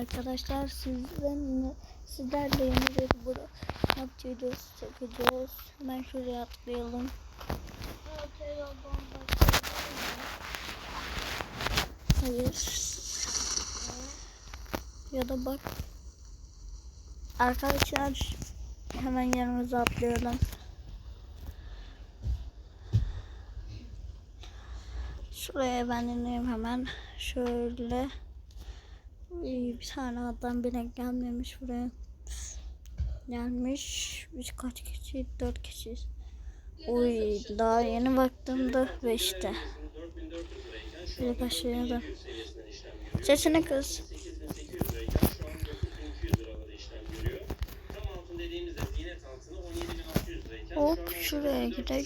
arkadaşlar sizden sizlerle yeni bir not videosu çekeceğiz. Hemen şuraya atlayalım. Hayır. Ya da bak. Arkadaşlar hemen yanımıza atlayalım. Şuraya ben ineyim hemen. Şöyle. Bir tane adam bile gelmemiş buraya. Gelmiş. Biz kaç kişi? Dört kişiyiz. Uy daha yeni baktığımda beşte. Bir başlayalım. Sesini kız. Hop şuraya gidelim.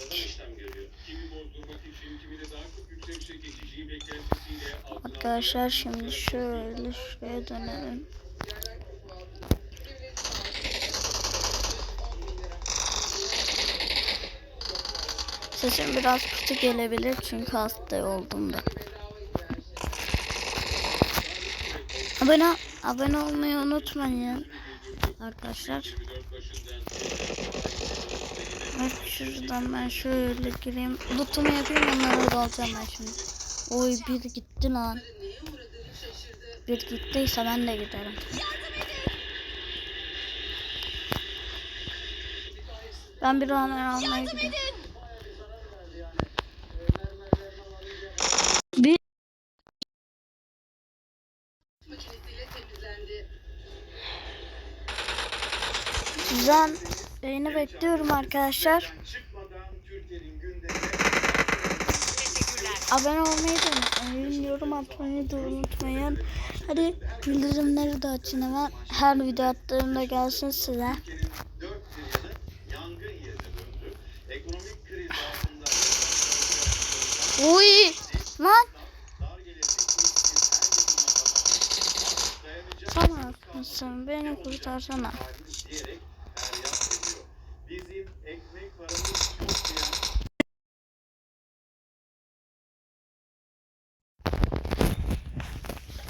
Arkadaşlar şimdi şöyle şuraya dönelim. Sesim biraz kötü gelebilir çünkü hasta oldum da. Abone, abone olmayı unutmayın arkadaşlar. Bak şuradan ben şöyle gireyim. Lootumu yapayım onları da alacağım ben şimdi. Oy bir gitti lan. Bir gittiyse ben de giderim. Ben bir hemen almaya gidiyorum. Bir Güzel yayını bekliyorum arkadaşlar. Abone olmayı da unutmayın. Yorum atmayı da unutmayın. Hadi bildirimleri de açın hemen. Her video attığımda gelsin size. Uy lan. Sana mısın? Beni kurtarsana. Bizim ekmek paramız çok ya.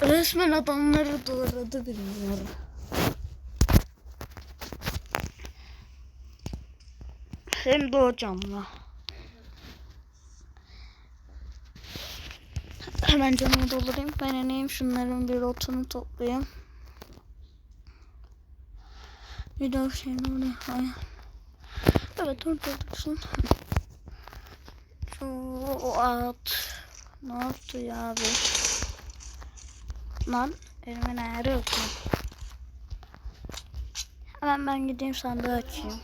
Resmen adamları doğradı bilmiyorum. Hem de o camla. Hemen camı doldurayım. Ben ineyim şunların bir otunu toplayayım. Bir daha şeyin oraya. Hayır. Evet orada dursun. Şu at. Ne yaptı ya abi? Lan elimin ayarı yok? Hemen ben gideyim sandığı açayım.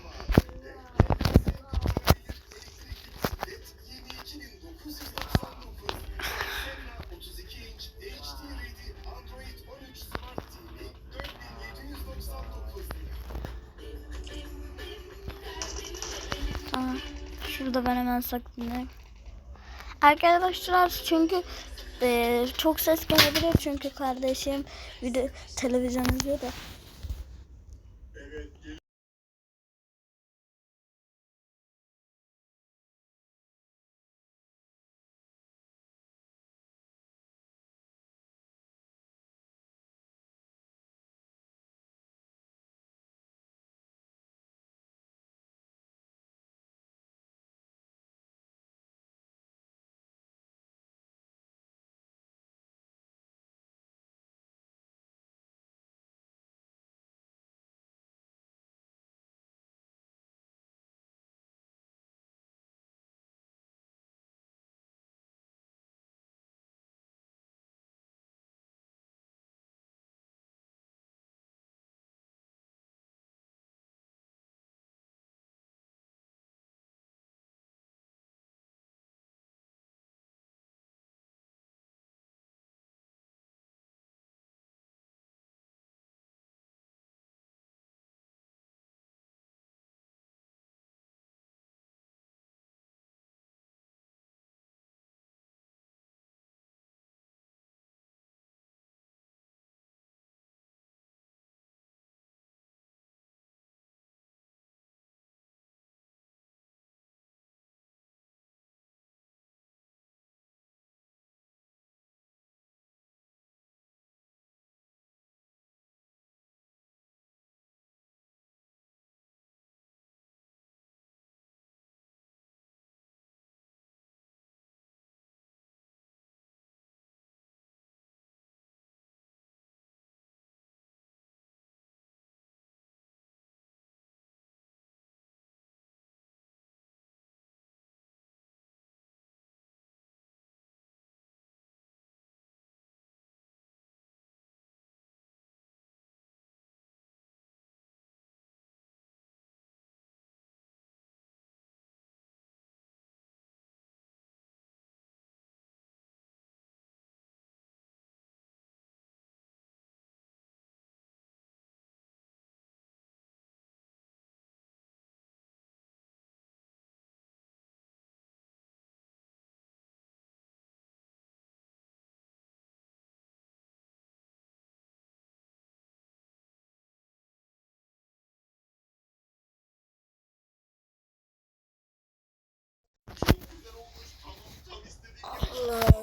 Şurada ben hemen saklanayım. Arkadaşlar çünkü e, çok ses gelebilir çünkü kardeşim video televizyon izliyor da.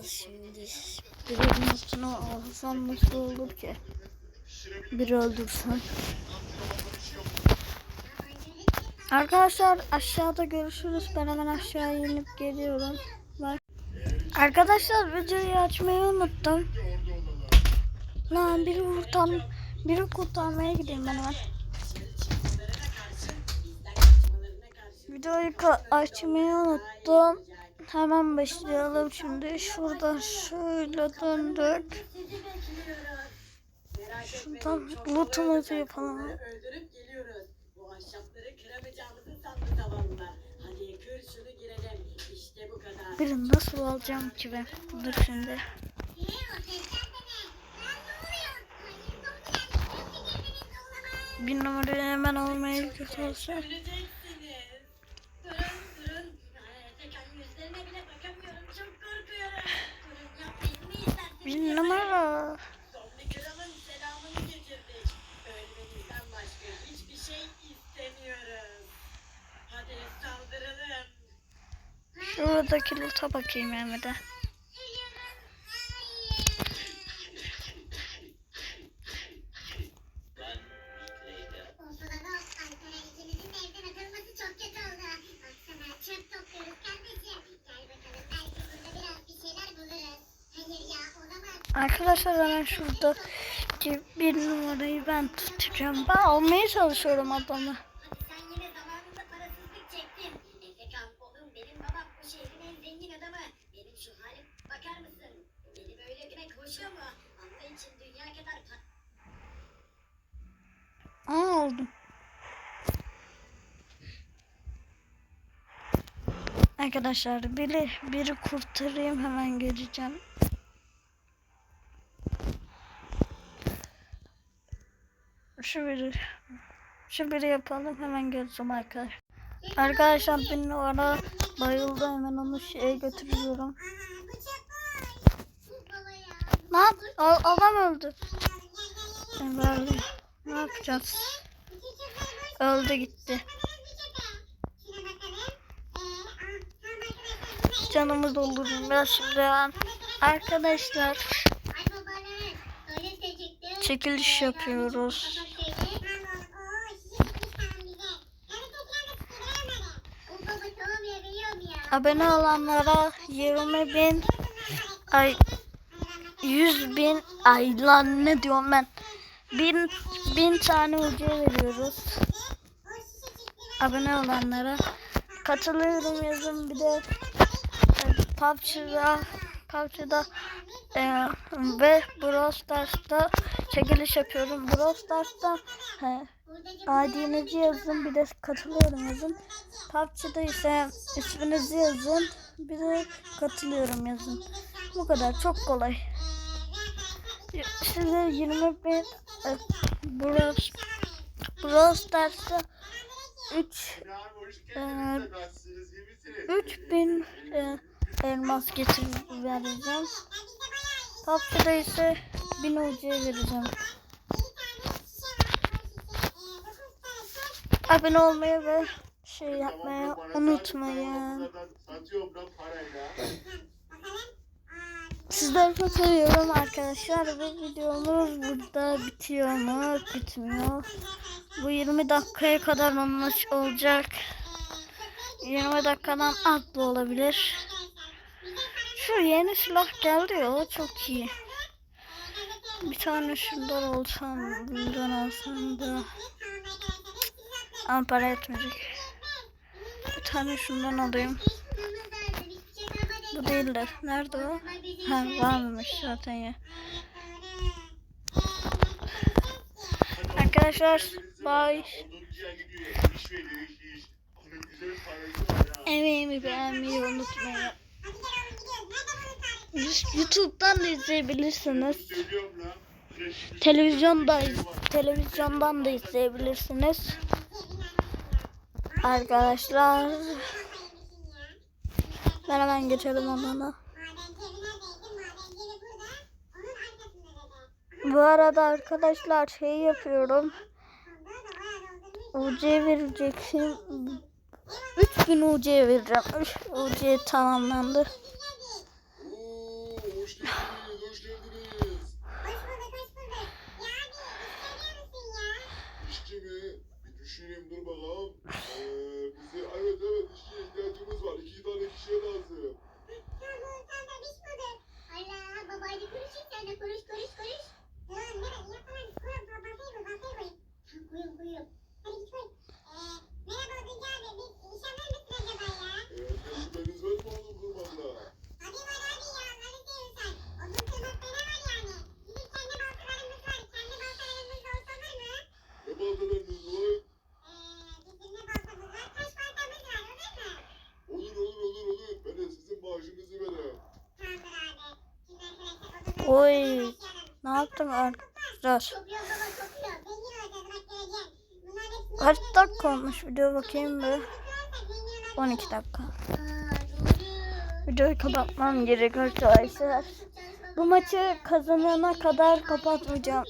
Şimdi. Birinin üstüne alsam nasıl olur ki? Bir öldürsem. Arkadaşlar aşağıda görüşürüz. Ben hemen aşağı inip geliyorum. Bak. Arkadaşlar videoyu açmayı unuttum. Lan biri kurtar, biri kurtarmaya gideyim ben hemen. Videoyu açmayı unuttum. Hemen başlayalım şimdi. Şurada şöyle döndük. Şuradan lootumuzu yapalım. Öldürüp geliyoruz. Bu ahşapları kıramayacağımızı sandı zavallılar. Hadi kır şunu girelim. İşte bu kadar. Bir nasıl alacağım ki ben? Dur şimdi. Bir numarayı hemen almaya götürsem. Hadi saldıralım. Şuradaki loot'a bakayım yani böyle demek hoşuyor mu? Allah için dünya kadar pa- Aa. Arkadaşlar biri, biri kurtarayım hemen geleceğim. Şu biri yapalım hemen geleceğim arkadaşlar. Arkadaşlar bir numara bayıldı hemen onu şeye götürüyorum. Ne? A- adam öldü. Böyle ne yapacağız? Öldü gitti. Canımı doldurun biraz şimdi ben. Arkadaşlar çekiliş yapıyoruz. babam söyledi. Pardon, oo, şişe gitmiş tamam bize. Yani tekrar da sıkıntı O baba tamam ya, biliyorum ya. Abone olanlara 20 bin ay 100 bin ay lan ne diyorum ben? Bin, bin tane ucu veriyoruz. Abone olanlara katılıyorum yazın. Bir de e, PUBG'da PUBG'da e, ve Brawl Stars'ta çekiliş yapıyorum. Brawl Stars'ta he, ID'nizi yazın bir de katılıyorum yazın PUBG'da ise isminizi yazın bir de katılıyorum yazın bu kadar çok kolay size 20 bin e, Brawl, Brawl Stars'ta 3 Ee, 3000 e, elmas getir vereceğim. PUBG'da ise 1000 UC vereceğim. Abone olmayı ve şey yapmayı unutmayın. Sizleri çok seviyorum arkadaşlar ve videomuz burada bitiyor mu? Bitmiyor. Bu 20 dakikaya kadar olmuş olacak. 20 dakikadan da olabilir. Şu yeni silah geldi ya o çok iyi. Bir tane şundan olsam, bundan olsam da ama para etmeyecek. Bir tane şundan alayım. Bu değil de. Nerede o? Ha varmış zaten ya. Arkadaşlar bye. Emeğimi beğenmeyi unutmayın. YouTube'dan da izleyebilirsiniz. Televizyonda televizyondan da izleyebilirsiniz. Arkadaşlar. Ben hemen geçelim onunla. Bu arada arkadaşlar şey yapıyorum. UC vereceksin. 3000 UC vereceğim. 3 UC tamamlandı. düşüneyim dur bakalım. Oy. Ne yaptın arkadaşlar? Kaç dakika olmuş video bakayım bir. 12 dakika. Videoyu kapatmam gerek arkadaşlar. Bu maçı kazanana kadar kapatmayacağım.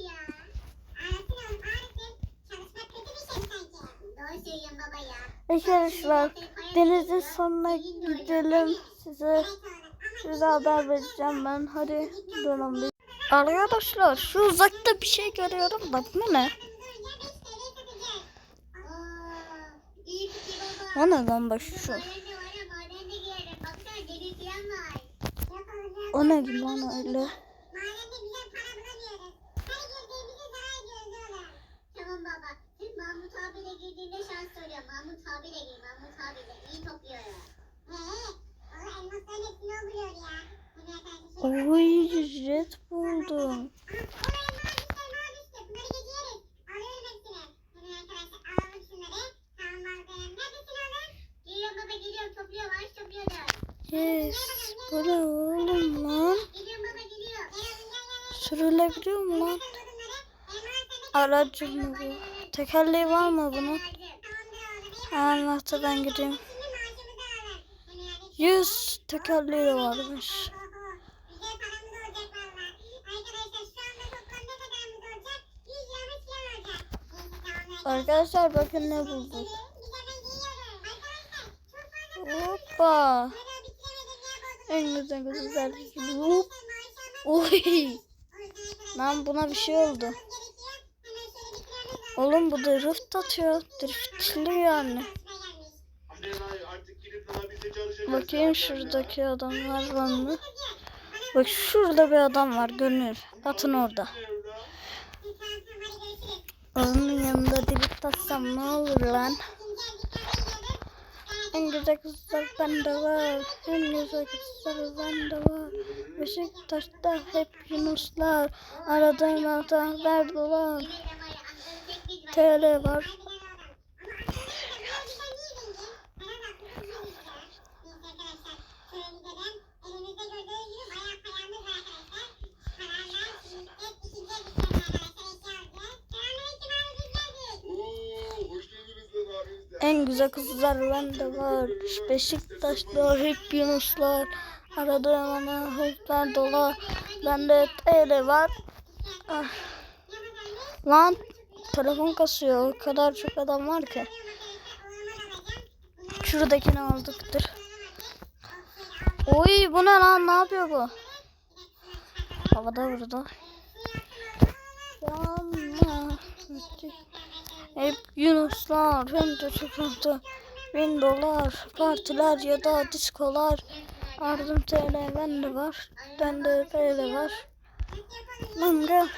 Arkadaşlar denizin sonuna gidelim. Size size haber vereceğim ben. Hadi bir. Arkadaşlar şu uzakta bir şey görüyorum da bu ne? O ne lan bak şu? O ne lan öyle? Mahmut abiyle girdiğinde şans soruyor. Mahmut abiyle gir. Mahmut abiyle. İyi topluyor. He. Valla elmasların hepsini o buluyor ya. Oy jet buldum. Yes. Bu ne oğlum lan? Sürülebiliyor mu lan? Aracı mı bu? Tekerleği var mı bunun? Anahtardan gideyim. 100 tekerleği varmış. Arkadaşlar bakın ne bulduk. Hoppa. En güzel güzel. Hop. Oy. Lan buna bir şey oldu. Oğlum bu drift atıyor. Driftli yani. Bakayım şuradaki adamlar var mı? Bak şurada bir adam var görünüyor. Atın orada. Onun yanında drift atsam ne olur lan? En güzel kızlar bende var. En güzel kızlar bende var. Beşiktaş'ta hep Yunuslar. Aradığım adam verdiler. TL var. En güzel kızlar bende var. Beşiktaş'ta hep Yunuslar. Aradığım ana hep verdiler. Bende TL var. Ah. Lan telefon kasıyor. O kadar çok adam var ki. Şuradakini aldıktır. Oy bu ne lan ne yapıyor bu? Havada burada. Yanma. Hep Yunuslar hem de çıkıntı. Bin dolar, partiler ya da diskolar. Ardım TL bende var. Bende TL var. Lan gel.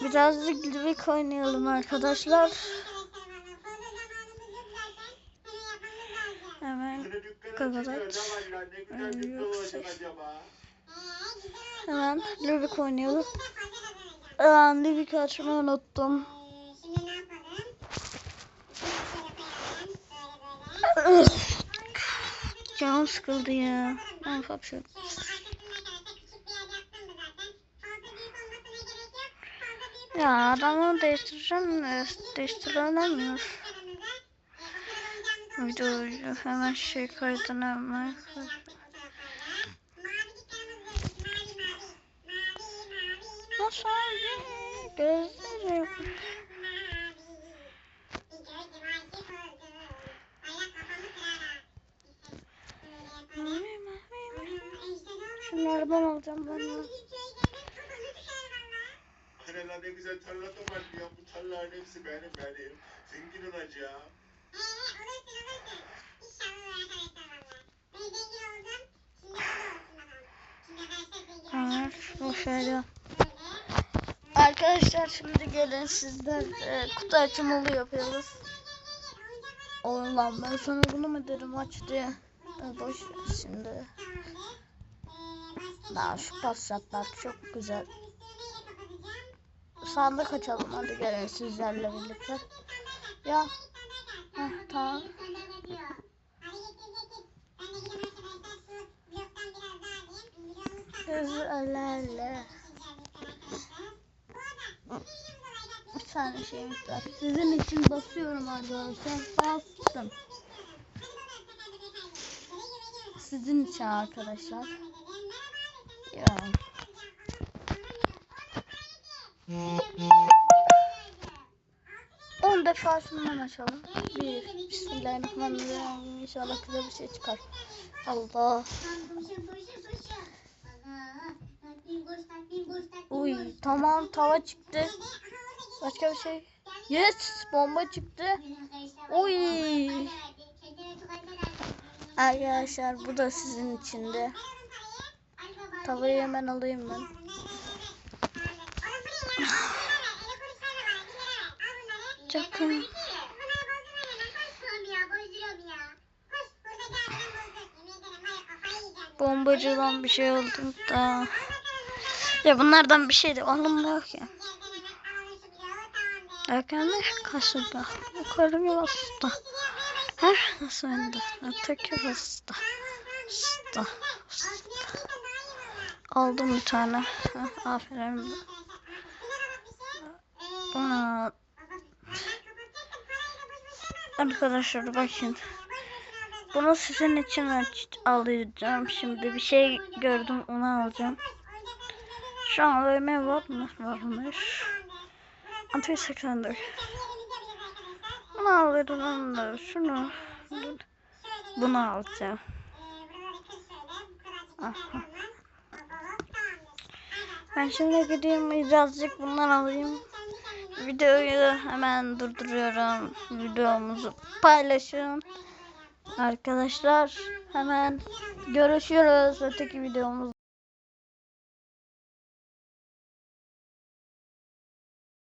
Birazcık Livik oynayalım arkadaşlar. Hemen olacak acaba? hemen Livik oynayalım. Aa, Livik açmayı unuttum. Canım sıkıldı ya. Ne yapalım şöyle. Şöyle arkasında gelse küçük bir yer yaptım da zaten. Fazla büyük olmasına gerek yok. Fazla büyük Ya adamı değiştireceğim de değiştiremiyor. Videoyu hemen şey kaydına hemen Nasıl abi? Gözlerim. Şunlardan alacağım ben lan ne güzel tarlada var ya, bu tarlaların hepsi benim benim. Zengin olacağım. Evet, bu şöyle. Arkadaşlar şimdi gelin sizler e, kutu açımı yapıyoruz. Oğlum ben sana bunu mu dedim aç diye. E, boş ver şimdi. Daha şu pasatlar çok güzel. Sandık açalım hadi gelin sizlerle birlikte. Ya. Heh, tamam. Gözlerle. Bir tane şeyimiz var. Sizin için basıyorum arkadaşlar. Bastım. Sizin için arkadaşlar. Ya. On defa şundan açalım. Bir. Bismillahirrahmanirrahim. İnşallah güzel bir şey çıkar. Allah. Uy tamam tava çıktı. Başka bir şey. Yes bomba çıktı. Uy. Arkadaşlar bu da sizin içinde. Tavayı hemen alayım ben. Çakın. Bombacıdan bir şey oldu da. Ya bunlardan bir şey de alınmıyor ki. Erken kasıda. Yukarı bir bastı. Her nasıl önde? Öteki bastı. Bastı. Bastı. Aldım bir tane. Aferin. Buna Arkadaşlar bakın. Bunu sizin için alacağım. Şimdi bir şey gördüm onu alacağım. Şu an AVM var mı? Varmış. Antivirüs seksendir. Bunu alırım da şunu. Bunu alacağım. Aha. Ben şimdi gideyim birazcık bunlar alayım. Videoyu hemen durduruyorum. Videomuzu paylaşın. Arkadaşlar hemen görüşürüz öteki videomuzda.